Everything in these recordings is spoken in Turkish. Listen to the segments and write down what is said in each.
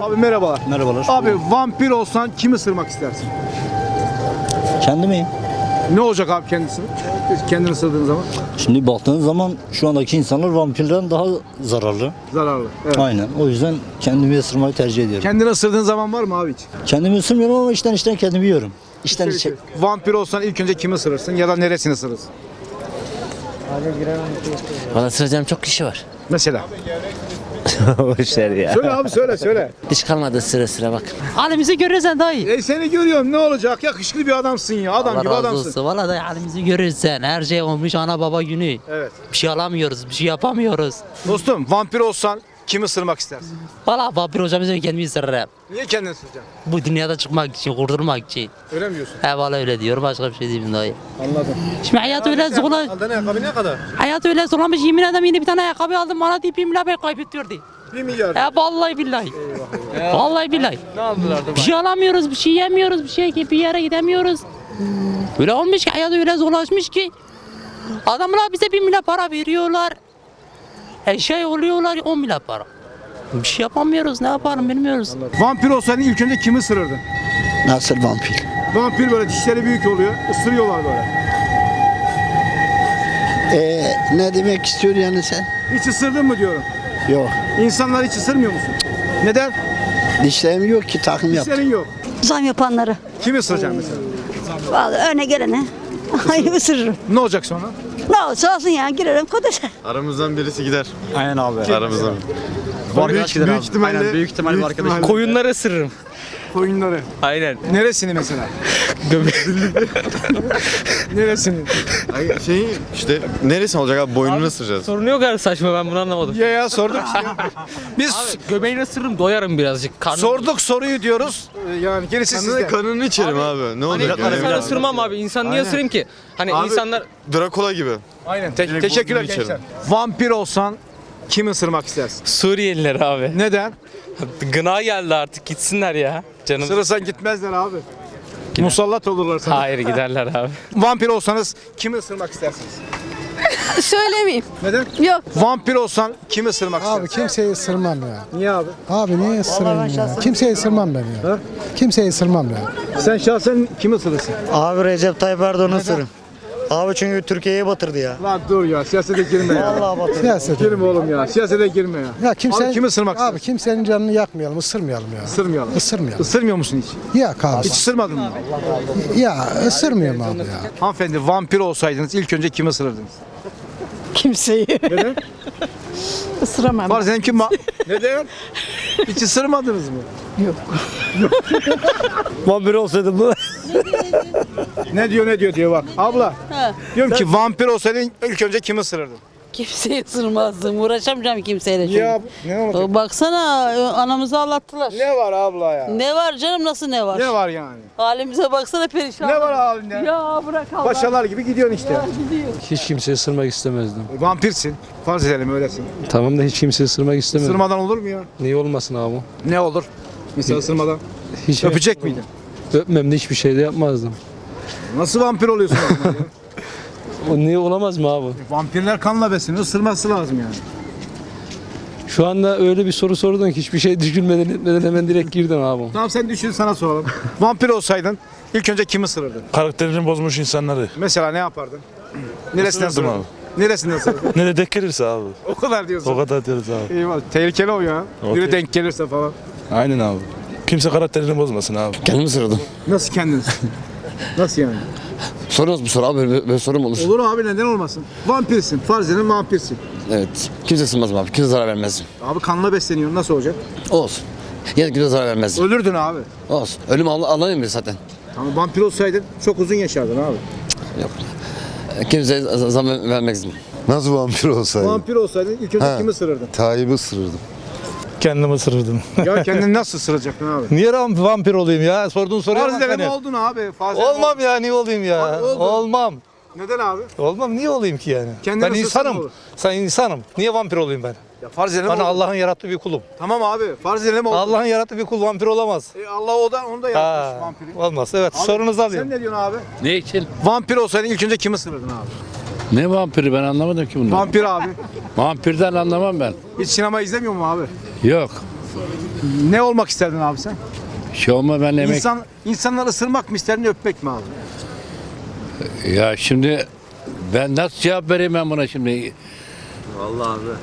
Abi merhabalar. Merhabalar. Abi vampir olsan kimi ısırmak istersin? Kendimi. Ne olacak abi kendisi? Kendini ısırdığın zaman Şimdi baktığın zaman şu andaki insanlar vampirden daha zararlı. zararlı. Evet. Aynen. O yüzden kendimi ısırmayı tercih ediyorum. Kendini ısırdığın zaman var mı abi hiç? Kendimi ısırmıyorum ama içten içten kendimi yiyorum. İçten içe. Vampir olsan ilk önce kimi ısırırsın ya da neresini ısırırsın? Valla sıracağım çok kişi var. Mesela. Boşver ya. Söyle abi söyle söyle. Hiç kalmadı sıra sıra bak. Halimizi görürsen daha iyi. E seni görüyorum ne olacak? Yakışıklı bir adamsın ya. Adam Allah gibi razı adamsın. olsun. Valla da halimizi görürsen her şey olmuş ana baba günü. Evet. Bir şey alamıyoruz, bir şey yapamıyoruz. Dostum vampir olsan kimi ısırmak istersin? Valla vampir hocamızı kendimi ısırırım. Niye kendini ısıracaksın? Bu dünyada çıkmak için, kurtulmak için. Öyle mi diyorsun? He valla öyle diyorum başka bir şey diyeyim dayı. Anladım. Şimdi hayat öyle zorla, Aldığın ayakkabı ne kadar? hayat öyle zorlamış yemin ederim yine bir tane ayakkabı aldım bana deyip bir milyar kaybediyordu. 1 milyar. He vallahi billahi. Vallahi billahi. Ne aldılar Bir şey alamıyoruz, bir şey yemiyoruz, bir şey bir yere gidemiyoruz. Öyle olmuş ki hayat öyle zorlaşmış ki. Adamlar bize bir milyar para veriyorlar. Her şey oluyorlar 10 milyar para. Bir şey yapamıyoruz, ne yaparım bilmiyoruz. Vampir olsaydın ilk önce kimi ısırırdın? Nasıl vampir? Vampir böyle dişleri büyük oluyor. ısırıyorlar böyle. Ee, ne demek istiyor yani sen? Hiç ısırdın mı diyorum. Yok. İnsanlar hiç ısırmıyor musun? Neden? Dişlerim yok ki takım yap. Dişlerin yok. Zam yapanları. Kimi ısıracaksın mesela? Vallahi öne gelene. Ay ısırırım. Ne olacak sonra? Ne olsa olsun ya girerim kodese. Aramızdan birisi gider. Aynen abi. Aramızdan. büyük, büyük ihtimalle. Aynen, büyük ihtimalle bu arkadaş. Koyunları ısırırım. Koyunları. Aynen. Neresini mesela? Neresini? Ay, şey işte neresi olacak abi boynunu ısıracağız. Sorun yok abi saçma ben bunu anlamadım. Ya ya sorduk işte. Biz Göbeğini ısırırım doyarım birazcık. Karnım sorduk soruyu diyoruz. Ee, Yani gerisi Kanını, sizde. kanını içerim abi. Ne olacak Hani yani? insan ısırmam abi. İnsan niye ısırayım ki? Hani Abi- insanlar Drakula gibi. Aynen. Te- Direkt teşekkürler burnunu gençler. Vampir olsan kimi ısırmak istersin? Suriyeliler abi. Neden? Gına geldi artık gitsinler ya. Canım. Isırırsan gitmezler abi. Musallat olurlar sana. Hayır giderler abi. Vampir olsanız kimi ısırmak istersiniz? Söylemeyeyim. Neden? Yok. Vampir olsan kimi ısırmak Abi istersin? kimseyi ısırmam ya. Niye abi? Abi niye ısırayım ya? Kimseyi ısırmam ben ya. Kimseyi ısırmam ya. Sen şahsen kimi ısırırsın? Abi Recep Tayyip Erdoğan'ı ısırın. Abi çünkü Türkiye'yi batırdı ya. Lan dur ya siyasete girme ya. Vallahi batırdı. Siyaset. Girme oğlum ya. Siyasete girme ya. Ya kimse Abi kimi ısırmak Abi kimsenin canını yakmayalım, ısırmayalım ya. Isırmayalım. Isırmayalım. Isırmıyor musun hiç? Yak abi. Hiç ısırmadın mı? Ya ısırmıyorum abi ya. Hanımefendi vampir olsaydınız ilk önce kimi ısırırdınız? Kimseyi. Neden? Isıramam. Var senin kim? ma- Neden? Hiç ısırmadınız mı? Vampir olsaydım bu. Ne diyor ne diyor diyor bak. Abla. Diyorum ki vampir olsaydın ilk önce kimi ısırırdın? Kimseyi ısırmazdım. Uğraşamayacağım kimseyle. çünkü. Ya ne olacak? Baksana anamızı ağlattılar. Ne var abla ya? Ne var canım nasıl ne var? Ne var yani? Halimize baksana perişan. Ne var halinde? Ya bırak Allah. Paşalar gibi gidiyorsun işte. Hiç kimse ısırmak istemezdim. Vampirsin. Farz edelim öylesin. Tamam da hiç kimse ısırmak istemedim. Isırmadan olur mu ya? Niye olmasın abi? Ne olur? Mesela ısırmadan. Hiç Öpecek miydin? Öpmem de hiçbir şey de yapmazdım. Nasıl vampir oluyorsun? o zaman ya? O niye olamaz mı abi? Vampirler kanla besleniyor. Isırması lazım yani. Şu anda öyle bir soru sordun ki hiçbir şey düşünmeden etmeden hemen direkt girdin abi. Tamam sen düşün sana soralım. Vampir olsaydın ilk önce kimi ısırırdın? Karakterini bozmuş insanları. Mesela ne yapardın? Neresinden Isırırdım ısırırdın? Neresinden ısırırdın? Ne denk gelirse abi. o kadar diyorsun. O kadar diyoruz abi. Eyvallah. Tehlikeli o ya. Biri Okey. denk gelirse falan. Aynen abi. Kimse karakterini bozmasın abi. Kendimi ısırdım. Nasıl kendiniz? Nasıl yani? Soruyoruz bu soru abi böyle, böyle sorum olur. Olur abi neden olmasın? Vampirsin. Farz edelim vampirsin. Evet. Kimse ısırmaz abi. Kimse zarar vermez. Abi kanla besleniyor. Nasıl olacak? Olsun. Yine kimse zarar vermez. Ölürdün abi. Olsun. Ölüm Allah Allah'ın emri zaten. Ama vampir olsaydın çok uzun yaşardın abi. Yok. Kimseye z- zaman vermek. Nasıl vampir olsaydım? Vampir olsaydın ilk önce Ha. kimi ısırırdın? Tayyip'i ısırırdım. Kendimi ısırırdım. ya kendini nasıl ısıracaktın abi? Niye vampir olayım ya? Sorduğun soruya Farz edelim oldun abi. Edelim Olmam ya niye olayım ya? Abi oldu. Olmam. Neden abi? Olmam niye olayım ki yani? Kendini ben insanım. olur. Sen insanım. Niye vampir olayım ben? Ya farz edelim Ben. Allah'ın yarattığı bir kulum. Tamam abi. Farz edelim oldun. Allah'ın yarattığı bir kul vampir olamaz. E, Allah o da onu da yapmış vampiri. olmaz. Evet Abi, sorunuzu Sen alayım. ne diyorsun abi? Ne için? Vampir olsaydın ilk önce kimi ısırırdın abi? Ne vampiri ben anlamadım ki bundan. Vampir abi. Vampirden anlamam ben. Hiç sinema izlemiyor mu abi? Yok. Ne olmak isterdin abi sen? Şey olma ben emek. İnsan, insanları ısırmak mı isterdin öpmek mi abi? Ya şimdi ben nasıl cevap vereyim ben buna şimdi?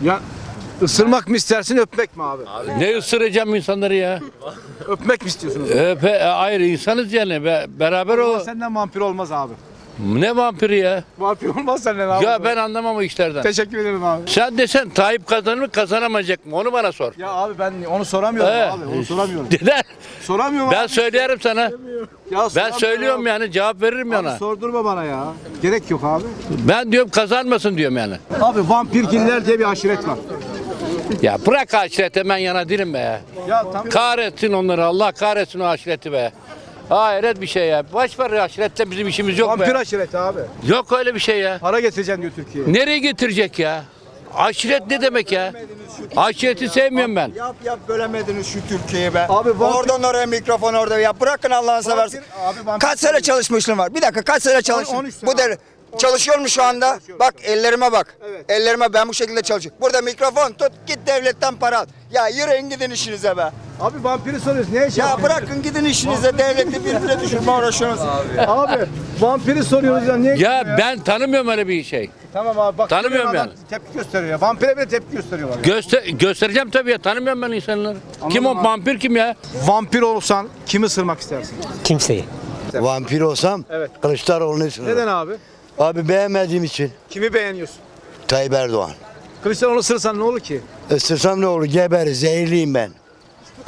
Ya ısırmak mı istersin öpmek mi abi? Ne ısıracağım insanları ya? Öpmek mi istiyorsunuz? Öpe, e, hayır insanız yani. Be- beraber o. Senden vampir olmaz abi. Ne vampiri ya? Vampir olmaz senden abi. Ya ben anlamam o işlerden. Teşekkür ederim abi. Sen desen Tayyip kazanır mı kazanamayacak mı? Onu bana sor. Ya abi ben onu soramıyorum He. abi. Onu soramıyorum. Neden? Soramıyorum Ben abi. söylerim sana. Ya Ben soramıyorum söylüyorum abi. yani cevap veririm Abi yana. sordurma bana ya. Gerek yok abi. Ben diyorum kazanmasın diyorum yani. Abi vampirgiller diye bir aşiret var. Ya bırak aşiret hemen yana değilim be ya. Ya tam Kahretsin onları Allah kahretsin o aşireti be. Hayret bir şey ya. Boş ver aşiretle bizim işimiz yok vampir be. aşireti abi. Yok öyle bir şey ya. Para getireceksin diyor Türkiye'ye. Nereye getirecek ya? Aşiret ne demek ya? Aşireti sevmiyorum ben. Yap yap bölemediniz şu Türkiye'yi be. Abi vampir- Oradan oraya mikrofon orada ya. Bırakın Allah'ını seversen. abi vampir- Kaç sene çalışmışlığın var? Bir dakika kaç sene çalıştın? 13 sene Bu devlet. Çalışıyor mu şu anda? Bak ellerime bak. Evet. Ellerime ben bu şekilde çalışıyorum. Burada mikrofon tut git devletten para al. Ya yürüyün gidin işinize be. Abi vampiri soruyoruz. Ne iş Ya yapıyor? bırakın gidin işinize devleti birbirine düşürme uğraşıyorsunuz. Abi vampiri soruyoruz ya. Niye? Ya ben tanımıyorum öyle bir şey. Tamam abi bak. Tanımıyorum adam yani. Tepki gösteriyor ya. Vampire bile tepki gösteriyorlar. ya. Göster göstereceğim tabii ya. Tanımıyorum ben insanları. kim o abi. vampir kim ya? Vampir olsan kimi ısırmak istersin? Kimseyi. Vampir olsam Evet. Kılıçdaroğlu'nu ısırırım. Neden abi? Abi beğenmediğim için Kimi beğeniyorsun? Tayyip Erdoğan. Kılıçdaroğlu ısırsan ne olur ki? Isırsam ne olur geber zehirliyim ben.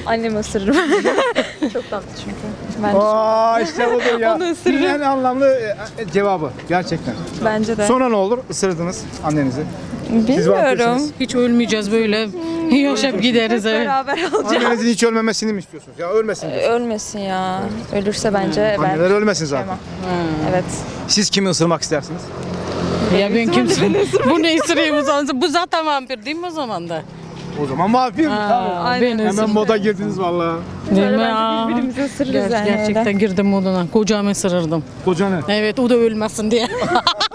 Annemi ısırırım. Çok tatlı çünkü. Ben Aa işte budur ya. Onu ısırırım. Dünyanın en anlamlı e, e, cevabı. Gerçekten. bence de. Sonra ne olur? Isırdınız annenizi. Siz vampirsiniz. Hiç ölmeyeceğiz böyle. Yaşap gideriz evet. Beraber olacağız. Annenizin hiç ölmemesini mi istiyorsunuz? Ya ölmesin diyorsunuz. Ölmesin ya. Ölürse bence ben. Anneler ölmesin zaten. Evet. Siz kimi ısırmak istersiniz? Ya ben kimsin? Bu ne ısırayım o zaman? Bu zaten vampir değil mi o zaman da? O zaman vampir. Ben Hemen moda girdiniz vallahi. Değil mi? Aa. birbirimizi ısırırız Ger- yani. gerçekten girdim moduna. Kocamı ısırırdım. Kocanı. Evet o da ölmesin diye.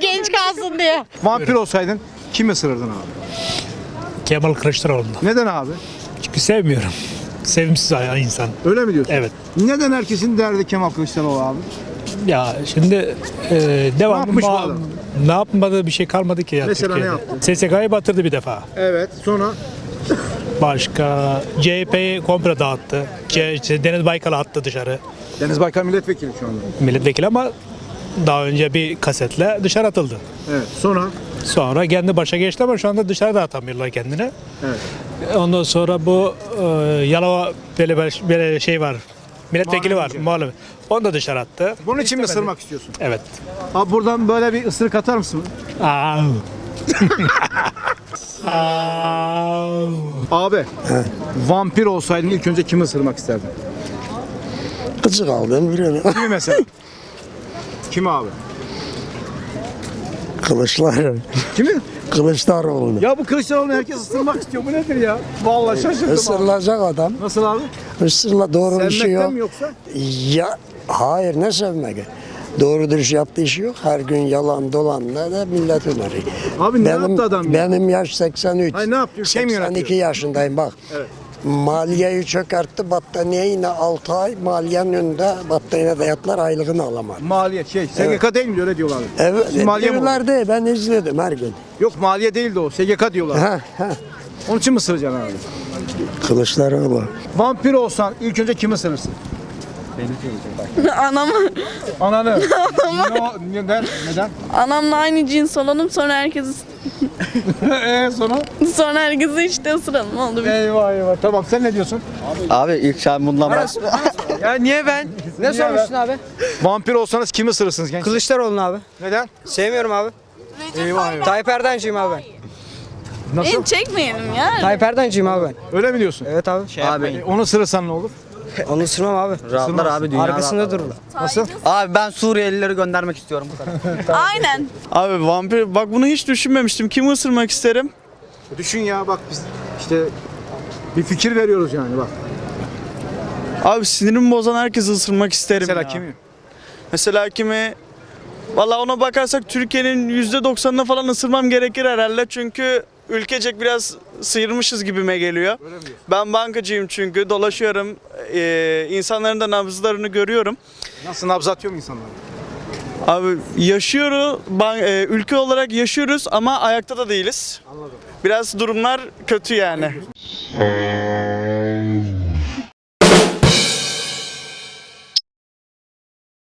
Genç kalsın diye. Vampir olsaydın kimi ısırırdın abi? Kemal Kılıçdaroğlu. Neden abi? Çünkü sevmiyorum. Sevimsiz insan. Öyle mi diyorsun? Evet. Neden herkesin derdi Kemal Kılıçdaroğlu abi? Ya şimdi e, devamlı yapmış bu adam? ne yapmadığı bir şey kalmadı ki ya Mesela ne Türkiye'de. SSK'yı batırdı bir defa. Evet. Sonra Başka CHP'yi komple dağıttı. C- işte Deniz Baykal'ı attı dışarı. Deniz Baykal milletvekili şu anda. Milletvekili ama daha önce bir kasetle dışarı atıldı. Evet. Sonra Sonra kendi başa geçti ama şu anda dışarıda atamıyorlar kendini. Evet. Ondan sonra bu e, Yalova böyle, böyle şey var. Milletvekili var, İnce. muhalefet. Onu da dışarı attı. bunun için mi ısırmak istiyorsun? Evet. Abi buradan böyle bir ısırık atar mısın? Aa. Aa. Abi. vampir olsaydın ilk önce kimi ısırmak isterdin? Kızık aldım birini. Kimi mesela? Kimi abi? Kılıçlar. Kimi? Kılıçdaroğlu. Ya bu Kılıçdaroğlu'nu herkes ısırmak istiyor. Bu nedir ya? Vallahi şaşırdım abi. Isırılacak adam. Nasıl abi? Isırla doğru bir şey Sevmekten yok. mi yoksa? Ya hayır ne sevmek? Doğru dürüst yaptığı işi yok. Her gün yalan dolanla da millet öneriyor. Abi ne yaptı adam ya? Benim yaş 83. Hayır, ne yaptı? Ülkeyi mi 82 yönetiyor? yaşındayım bak. Evet. Maliyeyi çökertti battaniye yine 6 ay maliyenin önünde battaniye dayatlar aylığını alamadı. Maliyet şey. SGK değil mi öyle diyorlar. Evet, Siz maliye diyorlar değil ben izledim her gün. Yok maliye değildi o. SGK diyorlar. Ha, ha. Onun için mi ısıracaksın abi? Kılıçdaroğlu. Vampir olsan ilk önce kimi ısırırsın? Anam, Ananı. Ne- neden? Neden? anamla aynı cins olalım sonra herkesi Eee sonra? sonra herkesi işte ısıralım oldu. Eyvah eyvah. Tamam sen ne diyorsun? Abi ilk sen bundan bak. Ya niye ben? Ne sormuştun abi? Vampir olsanız kimi ısırırsınız genç? Kılıçdaroğlu abi. Neden? Sevmiyorum abi. Eyvah eyvah. Tayyip Erdoğan'cıyım abi ben. Nasıl? çekmeyelim ya. Tayyip Erdoğan'cıyım abi ben. Öyle mi diyorsun? Evet abi. E, onu ısırırsan ne olur? Onu ısırmam abi. Rahatlar abi Arkasında durur. Nasıl? Abi ben Suriyelileri göndermek istiyorum bu kadar. Aynen. Abi vampir bak bunu hiç düşünmemiştim. Kimi ısırmak isterim? Düşün ya bak biz işte bir fikir veriyoruz yani bak. Abi sinirimi bozan herkesi ısırmak isterim Mesela ya. kimi? Mesela kimi Valla ona bakarsak Türkiye'nin %90'ını falan ısırmam gerekir herhalde. Çünkü ülkecek biraz sıyırmışız gibime geliyor. Ben bankacıyım çünkü dolaşıyorum. Ee, insanların da nabızlarını görüyorum. Nasıl nabız atıyor mu insanlar? Abi yaşıyoruz, ban- e, ülke olarak yaşıyoruz ama ayakta da değiliz. Biraz durumlar kötü yani.